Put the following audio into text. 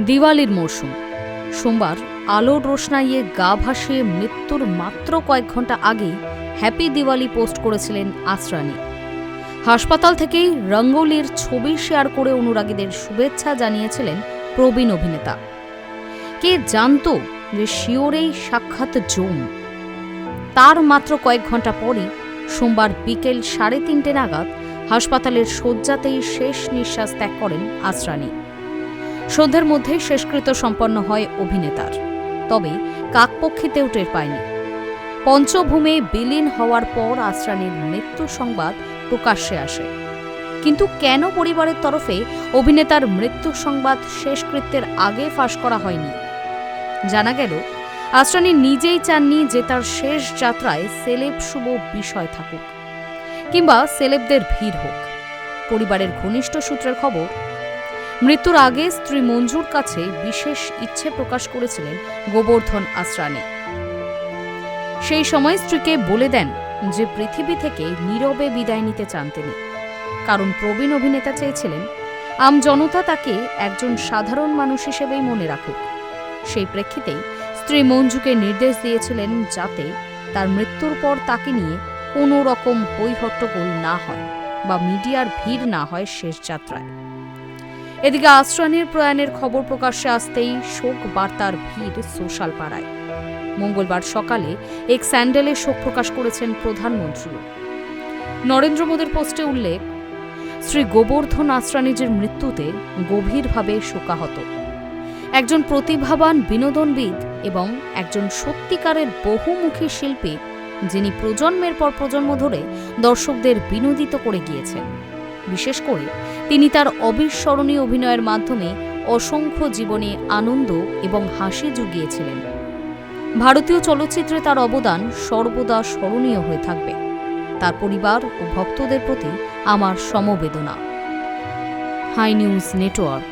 দিওয়ালির মরশুম। সোমবার আলোর রোশনাইয়ে গা ভাসিয়ে মৃত্যুর মাত্র কয়েক ঘণ্টা আগেই হ্যাপি দিওয়ালি পোস্ট করেছিলেন আসরানি হাসপাতাল থেকেই রঙ্গোলির ছবি শেয়ার করে অনুরাগীদের শুভেচ্ছা জানিয়েছিলেন প্রবীণ অভিনেতা। কে জানতো যে শিওরেই সাক্ষাৎ জম তার মাত্র কয়েক ঘণ্টা পরই সোমবার বিকেল সাড়ে তিনটে নাগাদ হাসপাতালের শয্যাতেই শেষ নিঃশ্বাস ত্যাগ করেন আসরানি সন্ধ্যের মধ্যেই শেষকৃত্য সম্পন্ন হয় অভিনেতার। তবে কাকপক্ষিতেও টের পায়নি। পঞ্চভূমে বিলীন হওয়ার পর আসরানির মৃত্যু সংবাদ প্রকাশ্যে আসে। কিন্তু কেন পরিবারের তরফে অভিনেতার মৃত্যু সংবাদ শেষকৃত্যের আগে ফাঁস করা হয়নি? জানা গেল আসরানি নিজেই চাননি যে তার শেষ যাত্রায় সেলেব শুভ বিষয় থাকুক, কিংবা সেলেবদের ভিড় হোক। পরিবারের ঘনিষ্ঠ সূত্রের খবর মৃত্যুর আগে স্ত্রী মঞ্জুর কাছে বিশেষ ইচ্ছে প্রকাশ করেছিলেন গোবর্ধন আসরানি সেই সময় স্ত্রীকে বলে দেন যে পৃথিবী থেকে নীরবে বিদায় নিতে চান তিনি। কারণ প্রবীণ অভিনেতা চেয়েছিলেন, আম জনতা তাকে একজন সাধারণ মানুষ হিসেবেই মনে রাখুক। সেই প্রেক্ষিতেই স্ত্রী মঞ্জুকে নির্দেশ দিয়েছিলেন যাতে তার মৃত্যুর পর তাকে নিয়ে কোনো রকম হৈহট্টগোল না হয় বা মিডিয়ার ভিড় না হয় শেষ যাত্রায়। এদিকে আশ্রানের প্রয়াণের খবর প্রকাশ্যে আসতেই শোক বার্তার ভিড় সোশ্যাল পাড়ায়। মঙ্গলবার সকালে এক স্যান্ডেলে শোক প্রকাশ করেছেন প্রধানমন্ত্রী। নরেন্দ্র মোদীর পোস্টে উল্লেখ, শ্রী গোবর্ধন আশ্রানিজের মৃত্যুতে গভীরভাবে শোকাহত। একজন প্রতিভাবান বিনোদনবিদ এবং একজন সত্যিকারের বহুমুখী শিল্পী যিনি প্রজন্মের পর প্রজন্ম ধরে দর্শকদের বিনোদিত করে গিয়েছেন। বিশেষ করে তিনি তার অবিস্মরণীয় অভিনয়ের মাধ্যমে অসংখ্য জীবনে আনন্দ এবং হাসি জুগিয়েছিলেন। ভারতীয় চলচ্চিত্রে তার অবদান সর্বদা স্মরণীয় হয়ে থাকবে। তার পরিবার ও ভক্তদের প্রতি আমার সমবেদনা। Hi news network.